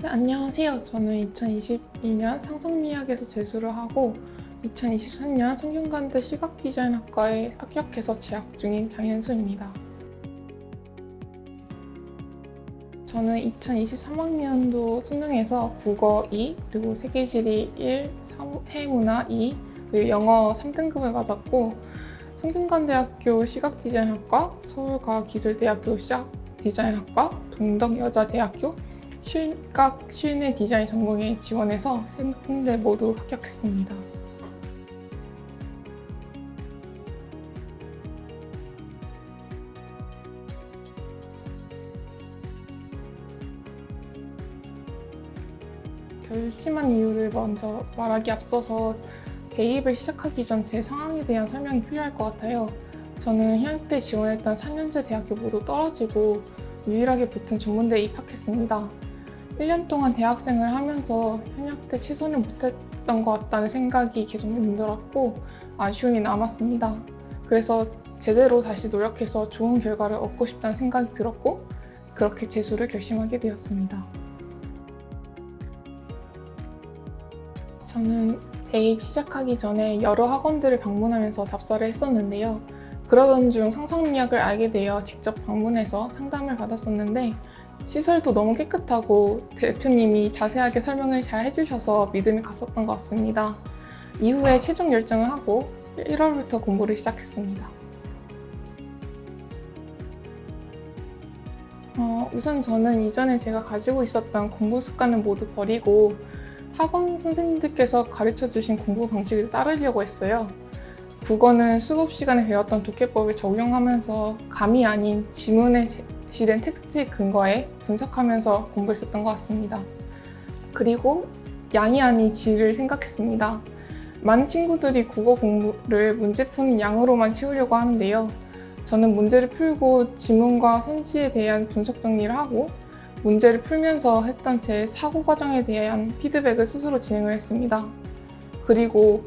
네, 안녕하세요. 저는 2022년 상성미학에서 재수를 하고 2023년 성균관대 시각디자인학과에 합격해서 재학 중인 장현수입니다. 저는 2023학년도 수능에서 국어 2, 그리고 세계지리 1, 사회문화 2, 그리고 영어 3등급을 맞았고 성균관대학교 시각디자인학과, 서울과학기술대학교 시각디자인학과, 동덕여자대학교 실각 실내 디자인 전공에 지원해서 세 군데 모두 합격했습니다. 결심한 이유를 먼저 말하기 앞서서 대입을 시작하기 전 제 상황에 대한 설명이 필요할 것 같아요. 저는 현역 때 지원했던 4년제 대학교 모두 떨어지고 유일하게 붙은 전문대에 입학했습니다. 1년 동안 대학생을 하면서 현역 때 최선을 못했던 것 같다는 생각이 계속 힘들었고 아쉬움이 남았습니다. 그래서 제대로 다시 노력해서 좋은 결과를 얻고 싶다는 생각이 들었고 그렇게 재수를 결심하게 되었습니다. 저는 대입 시작하기 전에 여러 학원들을 방문하면서 답사를 했었는데요. 그러던 중 상상미학을 알게 되어 직접 방문해서 상담을 받았었는데 시설도 너무 깨끗하고 대표님이 자세하게 설명을 잘 해주셔서 믿음이 갔었던 것 같습니다. 이후에 최종 결정을 하고 1월부터 공부를 시작했습니다. 어, 우선 저는 이전에 제가 가지고 있었던 공부 습관을 모두 버리고 학원 선생님들께서 가르쳐 주신 공부 방식을 따르려고 했어요. 국어는 수업 시간에 배웠던 독해법을 적용하면서 감이 아닌 지문에 제시된 텍스트에 근거해 분석하면서 공부했었던 것 같습니다. 그리고 양이 아닌 질을 생각했습니다. 많은 친구들이 국어 공부를 문제 푸는 양으로만 채우려고 하는데요. 저는 문제를 풀고 지문과 선지에 대한 분석 정리를 하고 문제를 풀면서 했던 제 사고 과정에 대한 피드백을 스스로 진행을 했습니다. 그리고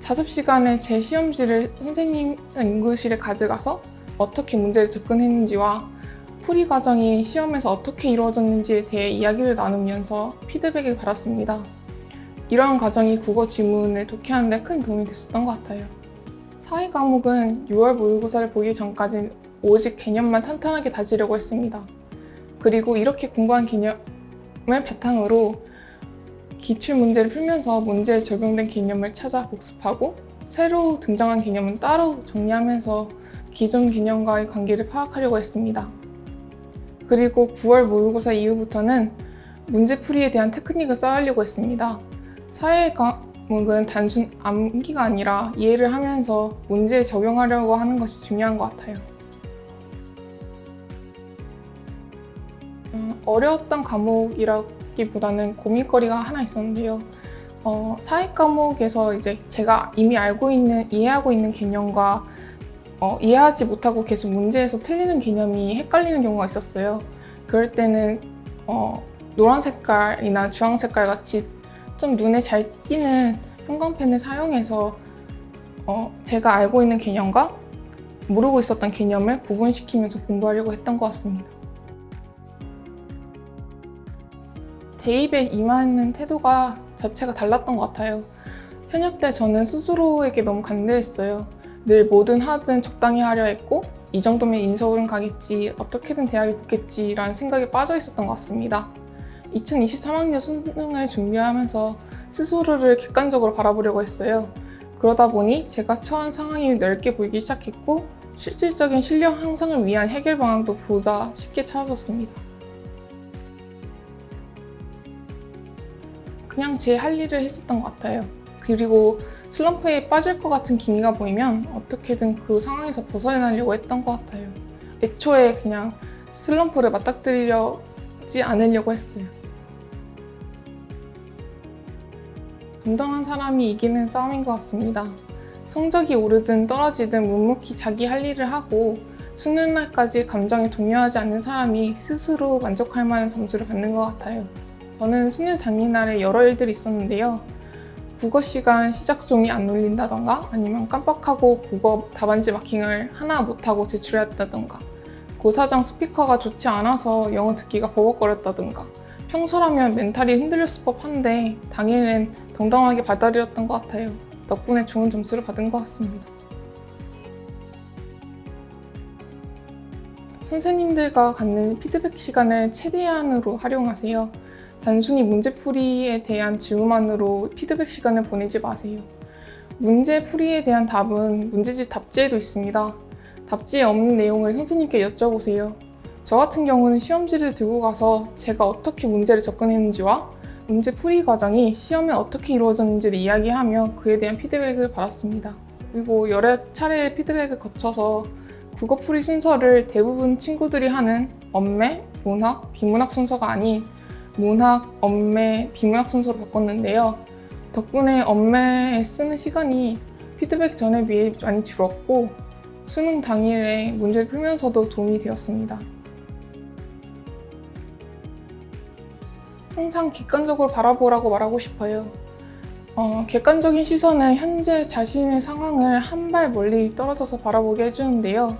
자습 시간에 제 시험지를 선생님 연구실에 가져가서 어떻게 문제를 접근했는지와 풀이 과정이 시험에서 어떻게 이루어졌는지에 대해 이야기를 나누면서 피드백을 받았습니다. 이러한 과정이 국어 지문을 독해하는 데 큰 도움이 됐었던 것 같아요. 사회 과목은 6월 모의고사를 보기 전까지 오직 개념만 탄탄하게 다지려고 했습니다. 그리고 이렇게 공부한 개념을 바탕으로 기출 문제를 풀면서 문제에 적용된 개념을 찾아 복습하고 새로 등장한 개념은 따로 정리하면서 기존 개념과의 관계를 파악하려고 했습니다. 그리고 9월 모의고사 이후부터는 문제풀이에 대한 테크닉을 쌓으려고 했습니다. 사회 과목은 단순 암기가 아니라 이해를 하면서 문제에 적용하려고 하는 것이 중요한 것 같아요. 음, 어려웠던 과목이라기보다는 고민거리가 하나 있었는데요. 어, 사회 과목에서 이제 제가 이미 알고 있는, 이해하고 있는 개념과 어, 이해하지 못하고 계속 문제에서 틀리는 개념이 헷갈리는 경우가 있었어요. 그럴 때는 어, 노란 색깔이나 주황 색깔 같이 좀 눈에 잘 띄는 형광펜을 사용해서 어, 제가 알고 있는 개념과 모르고 있었던 개념을 구분시키면서 공부하려고 했던 것 같습니다. 대입에 임하는 태도가 자체가 달랐던 것 같아요. 현역 때 저는 스스로에게 너무 간대했어요. 늘 뭐든 하든 적당히 하려 했고 이 정도면 인서울은 가겠지 어떻게든 대학에 붙겠지라는 생각에 빠져 있었던 것 같습니다. 2023학년 수능을 준비하면서 스스로를 객관적으로 바라보려고 했어요. 그러다 보니 제가 처한 상황이 넓게 보이기 시작했고 실질적인 실력 향상을 위한 해결 방안도 보다 쉽게 찾아졌습니다. 그냥 제 할 일을 했었던 것 같아요. 그리고 슬럼프에 빠질 것 같은 기미가 보이면 어떻게든 그 상황에서 벗어나려고 했던 것 같아요. 애초에 그냥 슬럼프를 맞닥뜨리지 않으려고 했어요. 당당한 사람이 이기는 싸움인 것 같습니다. 성적이 오르든 떨어지든 묵묵히 자기 할 일을 하고 수능 날까지 감정에 동요하지 않는 사람이 스스로 만족할 만한 점수를 받는 것 같아요. 저는 수능 당일날에 여러 일들이 있었는데요. 국어 시간 시작송이 안 울린다던가 아니면 깜빡하고 국어 답안지 마킹을 하나 못하고 제출했다던가 고사장 스피커가 좋지 않아서 영어 듣기가 버벅거렸다던가 평소라면 멘탈이 흔들렸을 법한데 당일엔 당당하게 받아들였던 것 같아요. 덕분에 좋은 점수를 받은 것 같습니다. 선생님들과 갖는 피드백 시간을 최대한으로 활용하세요. 단순히 문제풀이에 대한 질문만으로 피드백 시간을 보내지 마세요. 문제풀이에 대한 답은 문제집 답지에도 있습니다. 답지에 없는 내용을 선생님께 여쭤보세요. 저 같은 경우는 시험지를 들고 가서 제가 어떻게 문제를 접근했는지와 문제 풀이 과정이 시험에 어떻게 이루어졌는지를 이야기하며 그에 대한 피드백을 받았습니다. 그리고 여러 차례의 피드백을 거쳐서 국어 풀이 순서를 대부분 친구들이 하는 언매, 문학, 비문학 순서가 아닌 문학, 언매, 비문학 순서로 바꿨는데요. 덕분에 언매에 쓰는 시간이 피드백 전에 비해 많이 줄었고 수능 당일에 문제를 풀면서도 도움이 되었습니다. 항상 객관적으로 바라보라고 말하고 싶어요. 어, 객관적인 시선은 현재 자신의 상황을 한 발 멀리 떨어져서 바라보게 해주는데요.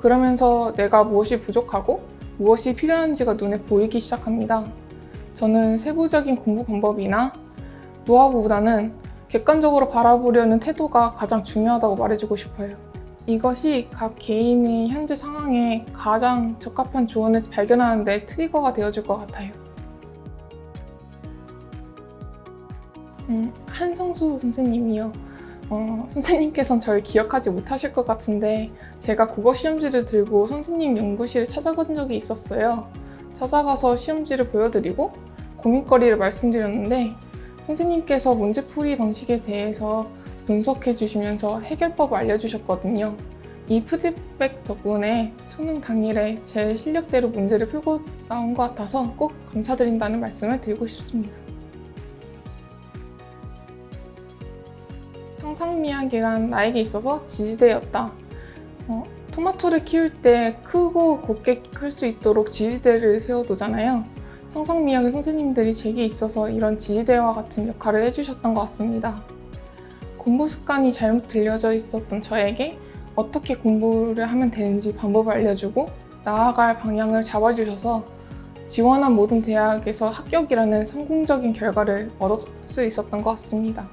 그러면서 내가 무엇이 부족하고 무엇이 필요한지가 눈에 보이기 시작합니다. 저는 세부적인 공부 방법이나 노하우보다는 객관적으로 바라보려는 태도가 가장 중요하다고 말해주고 싶어요. 이것이 각 개인의 현재 상황에 가장 적합한 조언을 발견하는 데 트리거가 되어줄 것 같아요. 음, 한성수 선생님이요. 어, 선생님께서는 저를 기억하지 못하실 것 같은데 제가 국어 시험지를 들고 선생님 연구실에 찾아간 적이 있었어요. 찾아가서 시험지를 보여드리고 고민거리를 말씀드렸는데 선생님께서 문제풀이 방식에 대해서 분석해 주시면서 해결법을 알려주셨거든요. 이 피드백 덕분에 수능 당일에 제 실력대로 문제를 풀고 나온 것 같아서 꼭 감사드린다는 말씀을 드리고 싶습니다. 상상미학이란 나에게 있어서 지지대였다. 어, 토마토를 키울 때 크고 곱게 클 수 있도록 지지대를 세워두잖아요. 상상미학의 선생님들이 제게 있어서 이런 지지대와 같은 역할을 해주셨던 것 같습니다. 공부 습관이 잘못 들려져 있었던 저에게 어떻게 공부를 하면 되는지 방법을 알려주고 나아갈 방향을 잡아주셔서 지원한 모든 대학에서 합격이라는 성공적인 결과를 얻을 수 있었던 것 같습니다.